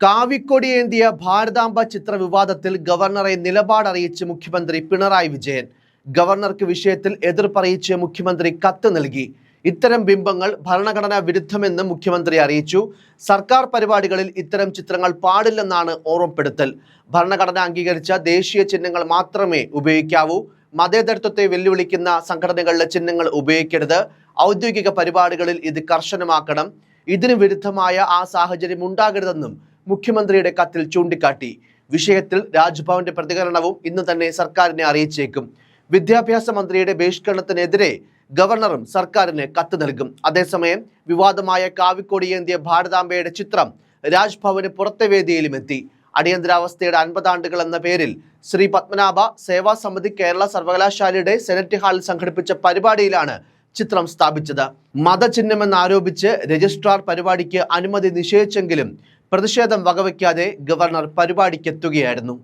കാവിക്കൊടിയേന്തിയ ഭാരതാംബ ചിത്ര വിവാദത്തിൽ ഗവർണറെ നിലപാടറിയിച്ച് മുഖ്യമന്ത്രി പിണറായി വിജയൻ. ഗവർണർക്ക് വിഷയത്തിൽ എതിർപ്പറിയിച്ച് മുഖ്യമന്ത്രി കത്ത് നൽകി. ഇത്തരം ബിംബങ്ങൾ ഭരണഘടനാ വിരുദ്ധമെന്ന് മുഖ്യമന്ത്രി അറിയിച്ചു. സർക്കാർ പരിപാടികളിൽ ഇത്തരം ചിത്രങ്ങൾ പാടില്ലെന്നാണ് ഓർമ്മപ്പെടുത്തൽ. ഭരണഘടന അംഗീകരിച്ച ദേശീയ ചിഹ്നങ്ങൾ മാത്രമേ ഉപയോഗിക്കാവൂ. മതേതരത്വത്തെ വെല്ലുവിളിക്കുന്ന സംഘടനകളിലെ ചിഹ്നങ്ങൾ ഉപയോഗിക്കരുത്. ഔദ്യോഗിക പരിപാടികളിൽ ഇത് കർശനമാക്കണം. ഇതിന് വിരുദ്ധമായ ആ സാഹചര്യം ഉണ്ടാകരുതെന്നും മുഖ്യമന്ത്രിയുടെ കത്തിൽ ചൂണ്ടിക്കാട്ടി. വിഷയത്തിൽ രാജ്ഭവന്റെ പ്രതികരണവും ഇന്ന് തന്നെ സർക്കാരിനെ അറിയിച്ചേക്കും. വിദ്യാഭ്യാസ മന്ത്രിയുടെ ബഹിഷ്കരണത്തിനെതിരെ ഗവർണറും സർക്കാരിന് കത്ത് നൽകും. അതേസമയം വിവാദമായ കാവിക്കൊടിയേന്തിയ ഭാരതാംബയുടെ ചിത്രം രാജ്ഭവന് പുറത്തെ വേദിയിലും എത്തി. അടിയന്തരാവസ്ഥയുടെ അൻപതാണ്ടുകൾ എന്ന പേരിൽ ശ്രീ പത്മനാഭ സേവാ സമിതി കേരള സർവകലാശാലയുടെ സെനറ്റ് ഹാളിൽ സംഘടിപ്പിച്ച പരിപാടിയിലാണ് ചിത്രം സ്ഥാപിച്ചത്. മതചിഹ്നമെന്നാരോപിച്ച് രജിസ്ട്രാർ പരിപാടിക്ക് അനുമതി നിഷേധിച്ചെങ്കിലും പ്രതിഷേധം വകവയ്ക്കാതെ ഗവർണർ പരിപാടിക്കെത്തുകയായിരുന്നു